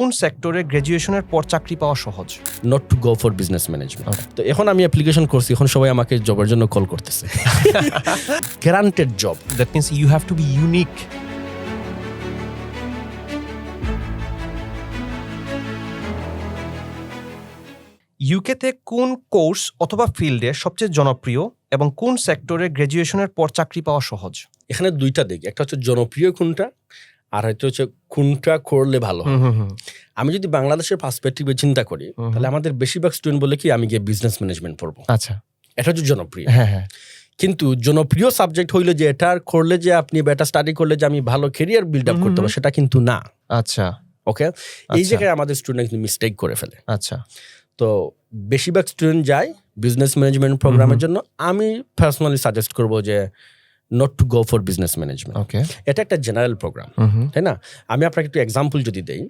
কোন সেক্টরে গ্র্যাজুয়েশনের পর চাকরি পাওয়া সহজ? Not to go for business management তো এখন আমি অ্যাপ্লিকেশন করছি এখন সবাই আমাকে জবের জন্য কল করতেছে। Guaranteed job that means you have to be unique ইউকেতে কোন কোর্স অথবা ফিল্ডে সবচেয়ে জনপ্রিয় এবং কোন সেক্টরে গ্র্যাজুয়েশনের পর চাকরি পাওয়া সহজ? এখানে দুইটা দিক। একটা হচ্ছে জনপ্রিয় কোনটা আর হয়তো হচ্ছে কোনটা করলে ভালো আমি যদি বাংলাদেশের পার্সপেক্টিভে চিন্তা করি তাহলে আমাদের বেশিরভাগ স্টুডেন্ট বলে কি আমি গিয়ে বিজনেস ম্যানেজমেন্ট পড়ব। আচ্ছা। এটা হচ্ছে জনপ্রিয়। হ্যাঁ হ্যাঁ। কিন্তু জনপ্রিয় সাবজেক্ট হইল যে এটা করলে যে আপনি এটা স্টাডি করলে যে আমি ভালো কেরিয়ার বিল্ড আপ করতে। পারব সেটা কিন্তু না। আচ্ছা। ওকে এই আচ্ছা। জায়গায় আমাদের স্টুডেন্ট কিন্তু মিস্টেক করে ফেলে। আচ্ছা। তো বেশিরভাগ স্টুডেন্ট যায় বিজনেস ম্যানেজমেন্ট প্রোগ্রামের জন্য। আমি পার্সোনালি সাজেস্ট করব যে not to go for business management এটা একটা জেনারেল প্রোগ্রাম তাই না? আমি আপনাকে একটু এক্সাম্পল যদি দেই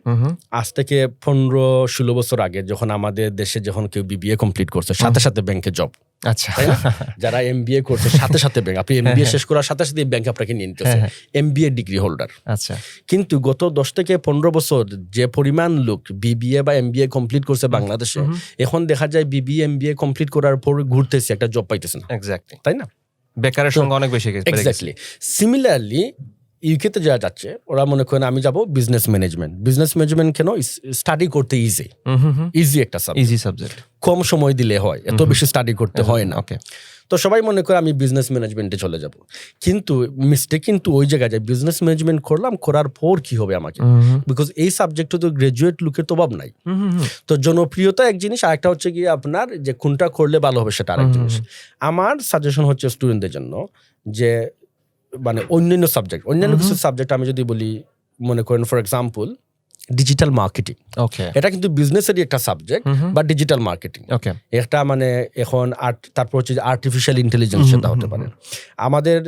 আজ থেকে পনেরো ষোলো বছর আগে যখন আমাদের দেশে যখন কেউ বিবিএ কমপ্লিট করছে সাথে সাথে ব্যাংকে জব আচ্ছা। তাই না? যারা এমবিএ করছে সাথে সাথে ব্যাংক আপনি এমবিএ শেষ করার সাথে সাথে ব্যাংক আপনাকে নিয়ে নিতেছে। হ্যাঁ, এমবিএ ডিগ্রি হোল্ডার আচ্ছা। কিন্তু গত দশ থেকে পনেরো বছর যে পরিমাণ লোক বিবিএ বা এমবিএ কমপ্লিট করছে বাংলাদেশে। এখন দেখা যায় বিবিএ এমবিএ কমপ্লিট করার পর ঘুরতেছে একটা জব পাইতেছে না। তাই না? বেকারের সঙ্গে অনেক বেশি গেছে এক্স্যাক্টলি সিমিলারলি ইউকেতে যারা যাচ্ছে ওরা মনে করেন আমি যাব বিজনেস ম্যানেজমেন্ট বিজনেস ম্যানেজমেন্ট কেন স্টাডি করতে ইজি ইজি একটা সাবজেক্ট ইজি সাবজেক্ট কম সময় দিলে হয় এত বেশি স্টাডি করতে হয় না। ওকে তো সবাই মনে করে আমি বিজনেস ম্যানেজমেন্টে চলে যাব। কিন্তু মিস্টেক কিন্তু ওই জায়গায় যায় বিজনেস ম্যানেজমেন্ট করলাম করার পর কি হবে আমাকে? বিকজ এই সাবজেক্টে তো গ্রাজুয়েট লুকের তো অভাব নাই। তো জনপ্রিয়তা এক জিনিস আরেকটা হচ্ছে কি আপনার যে কোনটা করলে ভালো হবে সেটা আরেক জিনিস। আমার সাজেশন হচ্ছে স্টুডেন্টদের জন্য যে মানে অন্যান্য সাবজেক্ট অন্যান্য কিছু সাবজেক্ট আমি যদি বলি মনে করেন for example digital marketing okay এটা কিন্তু বিজনেসেরই একটা সাবজেক্ট বা ডিজিটাল মার্কেটিং ওকে একটা মানে এখন আর্ট তারপর হচ্ছে আর্টিফিশিয়াল ইন্টেলিজেন্স সেটা হতে পারে। আমাদের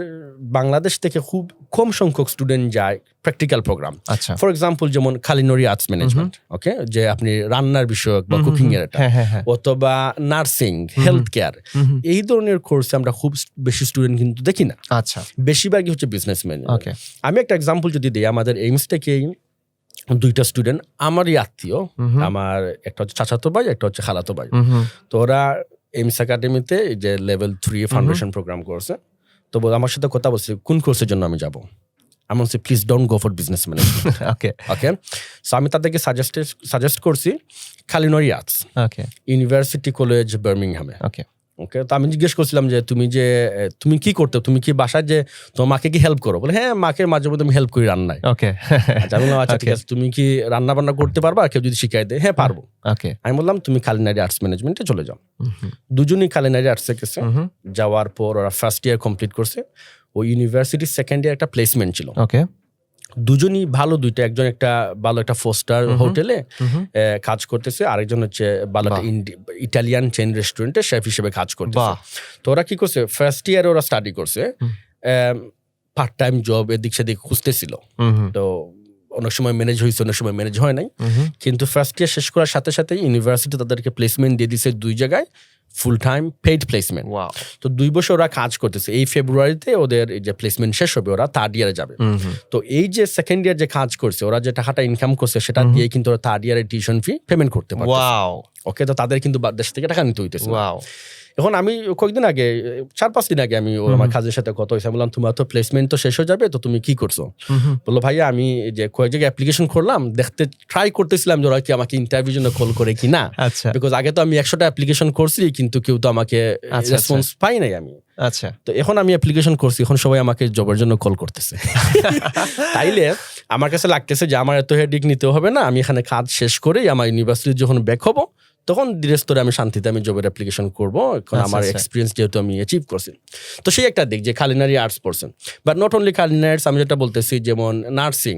বাংলাদেশ থেকে খুব কম সংখ্যক স্টুডেন্ট যায় প্র্যাকটিক্যাল প্রোগ্রাম আচ্ছা। ফর এক্সাম্পল যেমন খালিনরি আর্টস ম্যানেজমেন্ট ওকে যে আপনি রান্নার বিষয়ক বা কুকিং এর এটা। হ্যাঁ হ্যাঁ হ্যাঁ। অথবা নার্সিং হেলথ কেয়ার। এই ধরনের কোর্সে আমরা খুব বেশি স্টুডেন্ট কিন্তু দেখি না। আচ্ছা। বেশিরভাগই হচ্ছে বিজনেস ম্যানেজমেন্ট ওকে আমি একটা এক্সাম্পল যদি দিই আমাদের এইমস থেকেই দুইটা স্টুডেন্ট আমারই আত্মীয় আমার একটা হচ্ছে চাচাতো ভাই একটা হচ্ছে খালাতো ভাই। তো ওরা এমস একাডেমিতে যে লেভেল থ্রি ফাউন্ডেশন প্রোগ্রাম করছে। তো আমার সাথে কথা বলছে কোন কোর্সের জন্য আমি যাব? আমি বলছি please don't go for business management okay okay so আমি তাদেরকে সাজেস্ট সাজেস্ট করছি culinary arts okay university college বার্মিংহামে okay okay? তো আমি জিজ্ঞেস করছিলাম যে তুমি যে তুমি কি করতে তুমি কি বাসায় যে তোমার মাকে কি হেল্প করো? বলে হ্যাঁ মাকে মাঝে মধ্যে আমি হেল্প করি রান্নায়। ওকে আচ্ছা আমি বললাম আচ্ছা ঠিক আছে তুমি কি রান্না বান্না করতে পারবা? কেউ যদি শিখাই দেয় হ্যাঁ পারব। ওকে আমি বললাম তুমি কালিনারি আর্টস ম্যানেজমেন্টে চলে যাও। দুজনই কালিনারি আর্টসে গেছে যাওয়ার পর ওরা ফার্স্ট ইয়ার কমপ্লিট করছে। ও ইউনিভার্সিটির সেকেন্ড ইয়ার একটা প্লেসমেন্ট ছিল। ওকে দুজনই ভালো দুইটা একজন একটা ভালো একটা ফোর স্টার হুম। হুম। হোটেলে কাজ করতেছে আরেকজন হচ্ছে ভালো একটা ইটালিয়ান চেন রেস্টুরেন্টে শেফ হিসেবে কাজ করতেছে। তো ওরা কি করছে ফার্স্ট ইয়ারে ওরা স্টাডি করছে। পার্ট টাইম জব এদিক সেদিক খুঁজতেছিল। তো অনেক সময় ম্যানেজ হয়েছে অনেক সময় ম্যানেজ হয় নাই। কিন্তু ফার্স্ট ইয়ার শেষ করার সাথে সাথে ইউনিভার্সিটি তাদেরকে প্লেসমেন্ট দিয়ে দিছে দুই জায়গায়। ফুল টাইম পেইড প্লেসমেন্ট তো দুই বছর ওরা কাজ করতেছে। এই ফেব্রুয়ারিতে ওদের যে প্লেসমেন্ট শেষ হবে ওরা থার্ড ইয়ারে যাবে। তো এই যে সেকেন্ড ইয়ার যে কাজ করছে ওরা যে টাকাটা ইনকাম করছে সেটা। দিয়ে কিন্তু ওরা থার্ড ইয়ারের টিউশন ফি পেমেন্ট করতে পারে ওকে তো তাদের কিন্তু দেশ থেকে টাকা নিতে হইতেছে। এখন আমি কয়েকদিন আগে চার পাঁচ দিন আগে আমি ওর আমার কাজের সাথে কথা হয়েছে। বললাম তোমার তো প্লেসমেন্ট তো শেষ হয়ে যাবে তো তুমি কি করছ? বলল ভাইয়া আমি যে কয়েক জায়গায় অ্যাপ্লিকেশন করলাম দেখতে ট্রাই করতেছিলাম যে ওরা কি আমাকে ইন্টারভিউ জন্য কল করে কি না আচ্ছা। বিকজ আগে তো আমি একশোটা অ্যাপ্লিকেশন করছি কিন্তু কেউ তো আমাকে আচ্ছা। রেসপন্স পাই নাই আমি। আচ্ছা। তো এখন আমি অ্যাপ্লিকেশন করছি এখন সবাই আমাকে জবের জন্য কল করতেছে। তাইলে আমার কাছে লাগতেছে যে আমার এত হেডিক নিতে হবে না আমি এখানে কাজ শেষ করেই আমার ইউনিভার্সিটি যখন ব্যাক হব তখন ধীরে স্তরে আমি শান্তিতে আমি জবের অ্যাপ্লিকেশন করব। এখন আচ্ছা, আমার আচ্ছা। এক্সপিরিয়েন্স যেহেতু আমি অ্যাচিভ করছি। তো সেই একটা দিক যে কালিনারি আর্টস পড়ছেন। But not only culinary arts আমি যেটা বলতেছি যেমন নার্সিং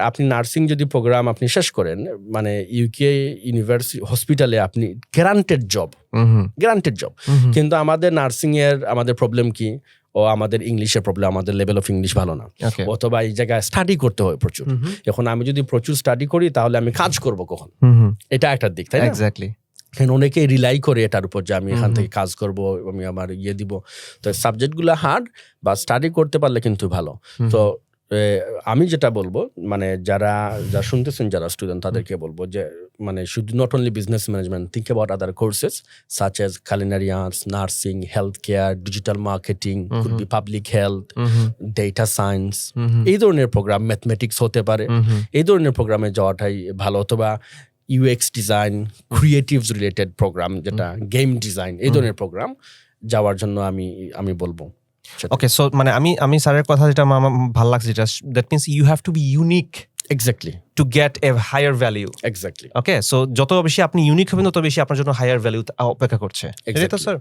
আপনি নার্সিং যদি প্রোগ্রাম আপনি শেষ করেন মানে ইউকে ইউনিভার্সিটি হসপিটালে আপনি গ্যারান্টেড জব গ্যারান্টেড জব কিন্তু আমাদের নার্সিং এর আমাদের প্রবলেম কি? ও আমাদের ইংলিশের প্রবলেম আমাদের লেভেল অফ ইংলিশ ভালো না। অথবা এই জায়গায় স্টাডি করতে হয় প্রচুর। এখন আমি যদি প্রচুর স্টাডি করি তাহলে আমি কাজ করব কখন? এটা একটা দিক তাই না? এক্স্যাক্টলি এখন অনেকেই রিলাই করে এটার উপর যে আমি এখান থেকে কাজ করব আমি আমার ইয়ে দিব। তো সাবজেক্টগুলো হার্ড বা স্টাডি করতে পারলে কিন্তু ভালো। তো আমি যেটা বলব মানে যারা যারা শুনতেছেন যারা স্টুডেন্ট তাদেরকে বলব যে মানে শুধু not only business management think about other courses such as culinary arts nursing health care digital marketing could be public health data science এই ধরনের প্রোগ্রাম ম্যাথমেটিক্স হতে পারে। এই ধরনের প্রোগ্রামে যাওয়াটাই ভালো অথবা UX design creatives related program যেটা গেম ডিজাইন এই ধরনের প্রোগ্রাম যাওয়ার জন্য আমি আমি বলব। ওকে সো মানে আমি আমি স্যারের কথা যেটা আমার ভালো লাগছে যেটা that means you have to be unique exactly to get a higher value exactly okay so যত বেশি আপনি ইউনিক হবেন তত বেশি আপনার জন্য হায়ার ভ্যালিউ অপেক্ষা করছে। এটাই তো স্যার।